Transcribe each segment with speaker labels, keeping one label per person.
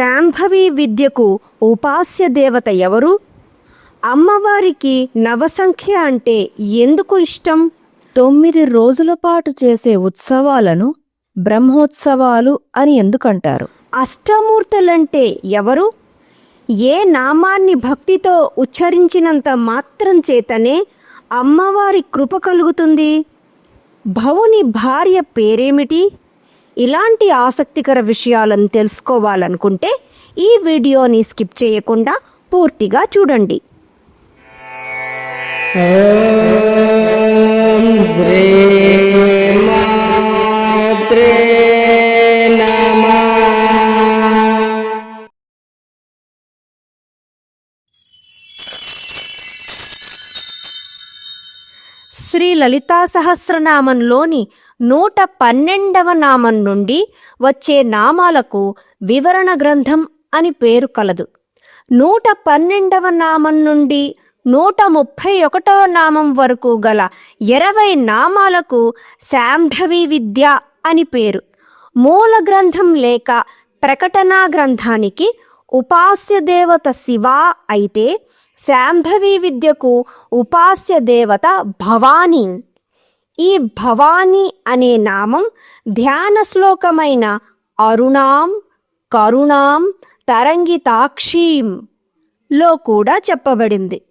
Speaker 1: శాంభవి విద్యకు ఉపాస్య దేవత ఎవరు? అమ్మవారికి నవసంఖ్య అంటే ఎందుకు ఇష్టం?
Speaker 2: తొమ్మిది రోజుల పాటు చేసే ఉత్సవాలను బ్రహ్మోత్సవాలు అని ఎందుకంటారు?
Speaker 1: అష్టమూర్తులంటే ఎవరు? ఏ నామాన్ని భక్తితో ఉచ్చరించినంత మాత్రం చేతనే అమ్మవారి కృప కలుగుతుంది. భవుని భార్య పేరేమిటి? ఇలాంటి ఆసక్తికర విషయాలను తెలుసుకోవాలనుకుంటే ఈ వీడియోని స్కిప్ చేయకుండా పూర్తిగా చూడండి. శ్రీ శ్రీ లలితా సహస్రనామంలోని నూట పన్నెండవ నామం నుండి వచ్చే నామాలకు వివరణ గ్రంథం అని పేరు కలదు. నూట పన్నెండవ నామం నుండి నూట ముప్పై ఒకటవ నామం వరకు గల ఇరవై నామాలకు శాంభవి విద్య అని పేరు. మూల గ్రంథం లేక ప్రకటనా గ్రంథానికి ఉపాస్య దేవత శివ అయితే శాంభవి విద్యకు ఉపాస్య దేవత భవానీ. ఈ భవానీ అనే నామం ధ్యాన శ్లోకమైన అరుణాం కరుణాం తరంగితాక్షీం లో కూడా చెప్పబడింది.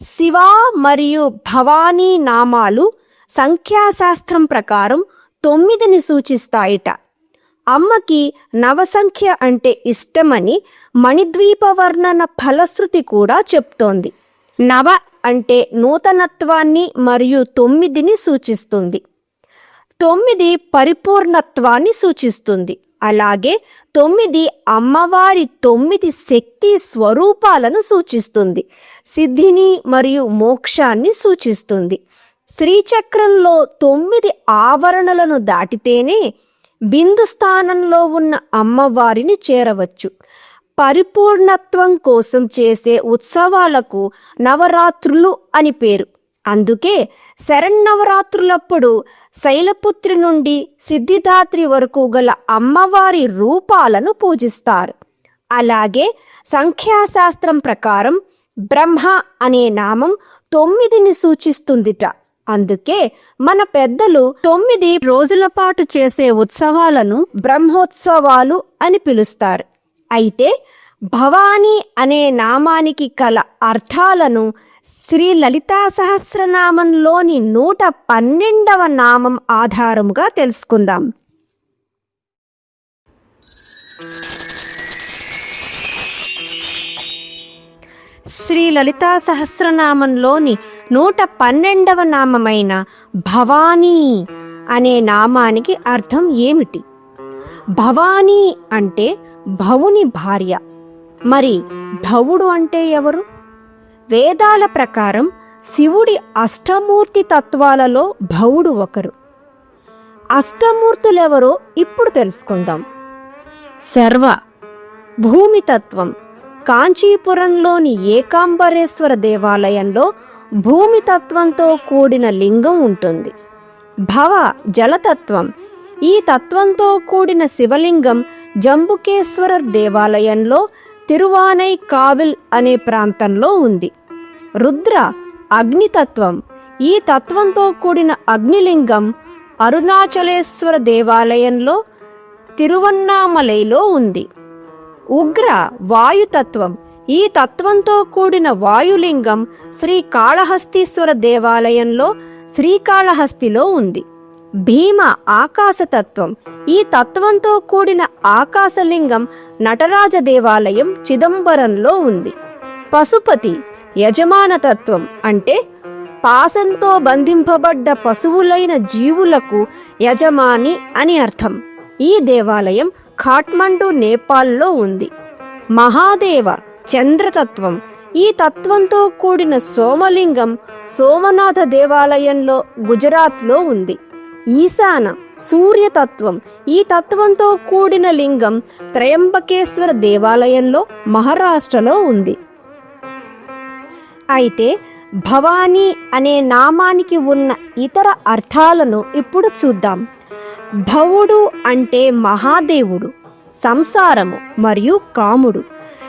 Speaker 1: శివ మరియు భవానీ నామాలు సంఖ్యాశాస్త్రం ప్రకారం తొమ్మిదిని సూచిస్తాయిట. అమ్మకి నవసంఖ్య అంటే ఇష్టమని మణిద్వీప వర్ణన ఫలశ్రుతి కూడా చెప్తోంది. నవ అంటే నూతనత్వాన్ని మరియు తొమ్మిదిని సూచిస్తుంది. తొమ్మిది పరిపూర్ణత్వాన్ని సూచిస్తుంది. అలాగే తొమ్మిది అమ్మవారి తొమ్మిది శక్తి స్వరూపాలను సూచిస్తుంది. సిద్ధిని మరియు మోక్షాన్ని సూచిస్తుంది. శ్రీచక్రంలో తొమ్మిది ఆవరణలను దాటితేనే బిందు స్థానంలో ఉన్న అమ్మవారిని చేరవచ్చు. పరిపూర్ణత్వం కోసం చేసే ఉత్సవాలకు నవరాత్రులు అని పేరు. అందుకే శరన్నవరాత్రులప్పుడు శైలపుత్రి నుండి సిద్ధిదాత్రి వరకు గల అమ్మవారి రూపాలను పూజిస్తారు. అలాగే సంఖ్యాశాస్త్రం ప్రకారం బ్రహ్మ అనే నామం తొమ్మిదిని సూచిస్తుందిట. అందుకే మన పెద్దలు తొమ్మిది రోజుల పాటు చేసే ఉత్సవాలను బ్రహ్మోత్సవాలు అని పిలుస్తారు. అయితే భవానీ అనే నామానికి కల అర్థాలను శ్రీ లలితా సహస్రనామంలోని నూట పన్నెండవ నామం ఆధారముగా తెలుసుకుందాం. శ్రీ లలితా సహస్రనామంలోని నూట పన్నెండవ నామమైన భవానీ అనే నామానికి అర్థం ఏమిటి? భవానీ అంటే భవుని భార్య. మరి భవుడు అంటే ఎవరు? వేదాల ప్రకారం శివుడి అష్టమూర్తి తత్వాలలో భవుడు ఒకరు. అష్టమూర్తులెవరో ఇప్పుడు తెలుసుకుందాం. సర్వ భూమితత్వం కాంచీపురంలోని ఏకాంబరేశ్వర దేవాలయంలో భూమితత్వంతో కూడిన లింగం ఉంటుంది. భవ జలతత్వం. ఈ తత్వంతో కూడిన శివలింగం జంబుకేశ్వరర్ దేవాలయంలో తిరువానై కావిల్ అనే ప్రాంతంలో ఉంది. రుద్ర అగ్నితత్వం. ఈ తత్వంతో కూడిన అగ్నిలింగం అరుణాచలేశ్వర దేవాలయంలో తిరువన్నామలైలో ఉంది. ఉగ్ర వాయుతత్వం. ఈ తత్వంతో కూడిన వాయులింగం శ్రీ కాళహస్తీశ్వర దేవాలయంలో శ్రీకాళహస్తిలో ఉంది. భీమ ఆకాశతత్వం. ఈ తత్వంతో కూడిన ఆకాశలింగం నటరాజ దేవాలయం చిదంబరంలో ఉంది. పశుపతి యజమానతత్వం అంటే పాసంతో బంధింపబడ్డ పశువులైన జీవులకు యజమాని అని అర్థం. ఈ దేవాలయం ఖాట్మండు నేపాల్లో ఉంది. మహాదేవ చంద్రతత్వం ఈ తత్వంతో కూడిన సోమలింగం సోమనాథ దేవాలయంలో గుజరాత్లో ఉంది. ఈశాన సూర్యతత్వం ఈ తత్వంతో కూడిన లింగం త్రయంబకేశ్వర దేవాలయంలో మహారాష్ట్రలో ఉంది. అయితే భవానీ అనే నామానికి ఉన్న ఇతర అర్థాలను ఇప్పుడు చూద్దాం. భవుడు అంటే మహాదేవుడు సంసారము మరియు కాముడు.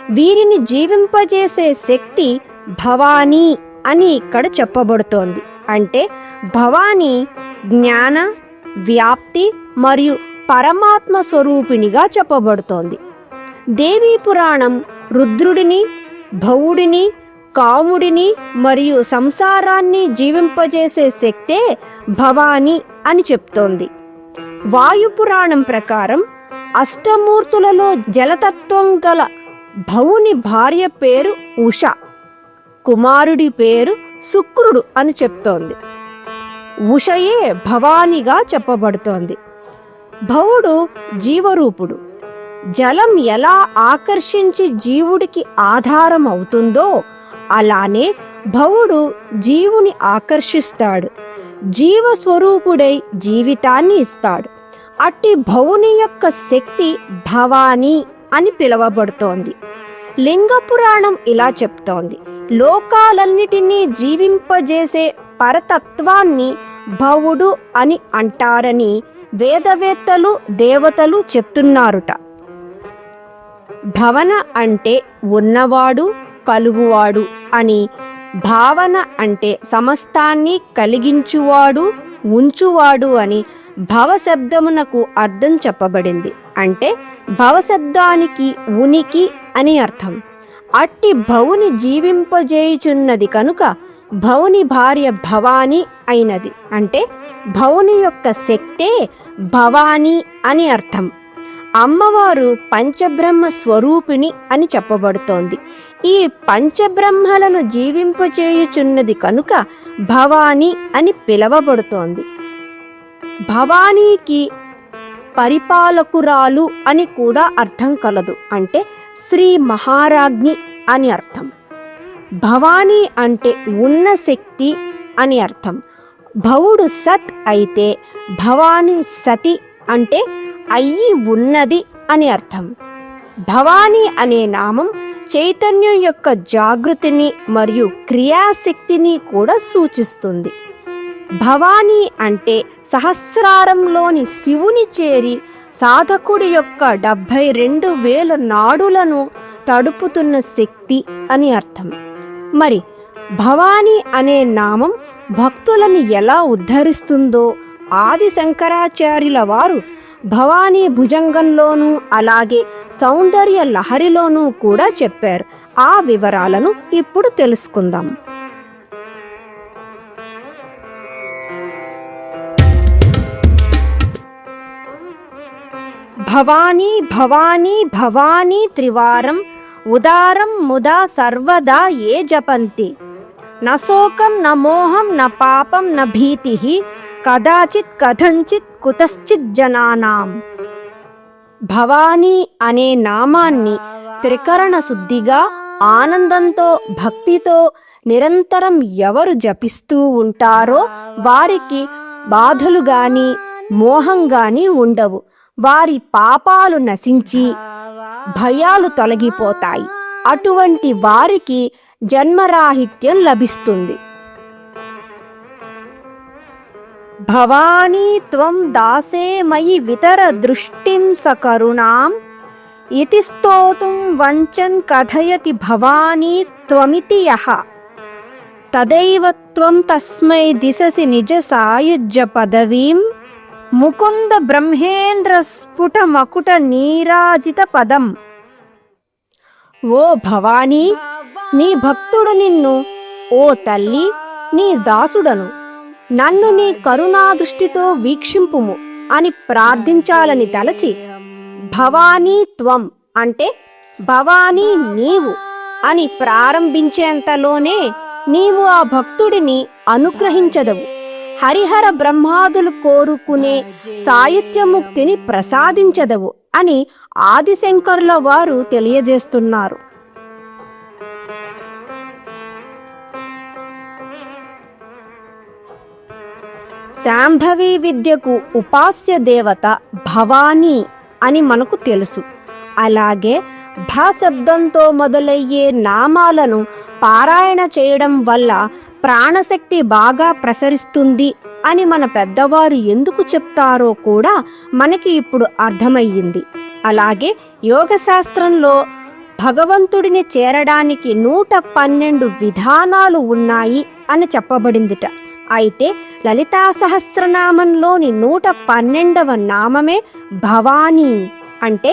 Speaker 1: వీరిని జీవింపజేసే శక్తి భవానీ అని ఇక్కడ చెప్పబడుతోంది. అంటే భవానీ జ్ఞాన వ్యాప్తి మరియు పరమాత్మ స్వరూపిణిగా చెప్పబడుతోంది. దేవీ పురాణం రుద్రుడిని భవుడిని కాముడిని మరియు సంసారాన్ని జీవింపజేసే శక్తే భవాని అని చెప్తోంది. వాయు పురాణం ప్రకారం అష్టమూర్తులలో జలతత్వం గల భవుని భార్య పేరు ఉష. కుమారుడి పేరు శుక్రుడు అని చెప్తోంది. ఉషయే భవానిగా చెప్పబడుతోంది. భవుడు జీవరూపుడు. జలం ఎలా ఆకర్షించి జీవుడికి ఆధారం అవుతుందో అలానే భవుడు జీవుని ఆకర్షిస్తాడు. జీవస్వరూపుడై జీవితాన్ని ఇస్తాడు. అట్టి భవుని యొక్క శక్తి భవానీ అని పిలువబడుతోంది. లింగ పురాణం ఇలా చెప్తోంది. లోకాలన్నిటినీ జీవింపజేసే పరతత్వాన్ని భవుడు అని అంటారని వేదవేత్తలు దేవతలు చెప్తున్నారుట. భవన అంటే ఉన్నవాడు కలుగువాడు అని భావన అంటే సమస్తాన్ని కలిగించువాడు ఉంచువాడు అని భవశబ్దమునకు అర్థం చెప్పబడింది. అంటే భవశబ్దానికి ఉనికి అని అర్థం. అట్టి భవుని జీవింపజేయుచున్నది కనుక భవుని భార్య భవాని అయినది. అంటే భవుని యొక్క శక్తే భవాని అని అర్థం. అమ్మవారు పంచబ్రహ్మ స్వరూపిణి అని చెప్పబడుతోంది. ఈ పంచబ్రహ్మలను జీవింపచేయుచున్నది కనుక భవాని అని పిలవబడుతోంది. భవానీకి పరిపాలకురాలు అని కూడా అర్థం కలదు. అంటే శ్రీ మహారాజ్ఞి అని అర్థం. భవానీ అంటే ఉన్న శక్తి అని అర్థం. భవుడు సత్ అయితే భవానీ సతి అంటే అయ్యి ఉన్నది అని అర్థం. భవానీ అనే నామం చైతన్యం యొక్క జాగృతిని మరియు క్రియాశక్తిని కూడా సూచిస్తుంది. భవానీ అంటే సహస్రారంలోని శివుని చేరి సాధకుడి యొక్క డెబ్భై రెండు వేల నాడులను తడుపుతున్న శక్తి అని అర్థం. మరి భవానీ అనే నామం భక్తులను ఎలా ఉద్ధరిస్తుందో ఆది శంకరాచార్యుల వారు భవానీ భుజంగంలోనూ అలాగే సౌందర్య లహరిలోనూ కూడా చెప్పారు. ఆ వివరాలను ఇప్పుడు తెలుసుకుందాం. భవానీ భవానీ భవానీ త్రివారం ఉదారం ముదా సర్వదా ఏ జపంతి. నశోకం నమోహం న మోహం న పాపం న భీతి కదాచిత్ కథంచిత్ కుతశ్చిత్ జనానాం. భవానీ అనే నామాన్ని త్రికరణ శుద్ధిగా ఆనందంతో భక్తితో నిరంతరం ఎవరు జపిస్తూ ఉంటారో వారికి బాధలు గాని మోహం గాని ఉండవు. వారి పాపాలు నశించి భయాలు తొలగిపోతాయి. అటువంటి వారికి జన్మరాహిత్యం లభిస్తుంది. భవానీ త్వం దాసే మయి వితర దృష్టిం సకరుణాం ఇతి స్తోతుం వంచన్ కథయతి భవానీ త్వమితి యః. తదైవ త్వం తస్మై దిశసి నిజ సాయుజ్య పదవీం. ముకుంద బ్రహ్మేంద్ర స్ఫుట మకుట నీరాజిత పదం. ఓ భవానీ నీ భక్తుడు నిన్ను ఓ తల్లి నీ దాసుడను. నన్ను నీ కరుణాదృష్టితో వీక్షింపుము అని ప్రార్థించాలని తలచి భవానీ త్వం అంటే భవానీ నీవు అని ప్రారంభించేంతలోనే నీవు ఆ భక్తుడిని అనుగ్రహించదవు. హరిహర బ్రహ్మాదులు కోరుకునే సాహిత్యముక్తిని ప్రసాదించదవు అని ఆదిశంకరుల వారు తెలియజేస్తున్నారు. శాంభవి విద్యకు ఉపాస్య దేవత భవానీ అని మనకు తెలుసు. అలాగే భా శబ్దంతో మొదలయ్యే నామాలను పారాయణ చేయడం వల్ల ప్రాణశక్తి బాగా ప్రసరిస్తుంది అని మన పెద్దవారు ఎందుకు చెప్తారో కూడా మనకి ఇప్పుడు అర్థమయ్యింది. అలాగే యోగ శాస్త్రంలో భగవంతుడిని చేరడానికి నూట పన్నెండు విధానాలు ఉన్నాయి అని చెప్పబడిందిట. అయితే లలితా సహస్రనామంలోని నూట పన్నెండవ నామమే భవానీ. అంటే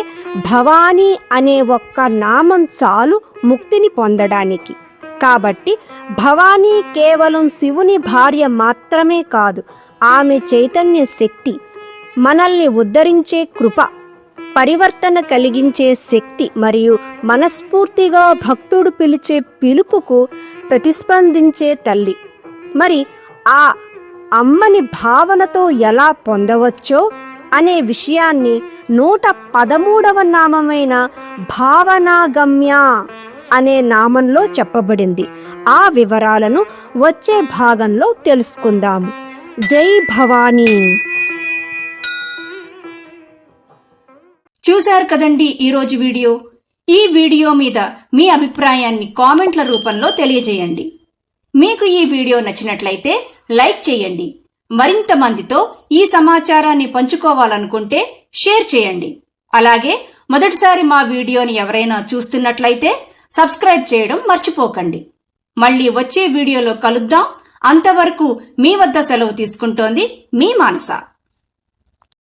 Speaker 1: భవానీ అనే ఒక్క నామం చాలు ముక్తిని పొందడానికి. కాబట్టి భవానీ కేవలం శివుని భార్య మాత్రమే కాదు ఆమె చైతన్య శక్తి మనల్ని ఉద్ధరించే కృప పరివర్తన కలిగించే శక్తి మరియు మనస్ఫూర్తిగా భక్తుడు పిలిచే పిలుపుకు ప్రతిస్పందించే తల్లి. మరి ఆ అమ్మని భావనతో ఎలా పొందవచ్చో అనే విషయాన్ని నూట పదమూడవ నామమైన భావనాగమ్య అనే నామంలో చెప్పబడింది. ఆ వివరాలను వచ్చే భాగంలో తెలుసుకుందాము జై భవానీ!
Speaker 3: చూశారు కదండి ఈరోజు వీడియో? ఈ వీడియో మీద మీ అభిప్రాయాన్ని కామెంట్ల రూపంలో తెలియజేయండి. మీకు ఈ వీడియో నచ్చినట్లయితే లైక్ చేయండి. మరింత మందితో ఈ సమాచారాన్ని పంచుకోవాలనుకుంటే షేర్ చేయండి. అలాగే మొదటిసారి మా వీడియోని ఎవరైనా చూస్తున్నట్లయితే సబ్స్క్రైబ్ చేయడం మర్చిపోకండి. మళ్ళీ వచ్చే వీడియోలో కలుద్దాం. అంతవరకు మీ వద్ద సెలవు తీసుకుంటోంది మీ మానస.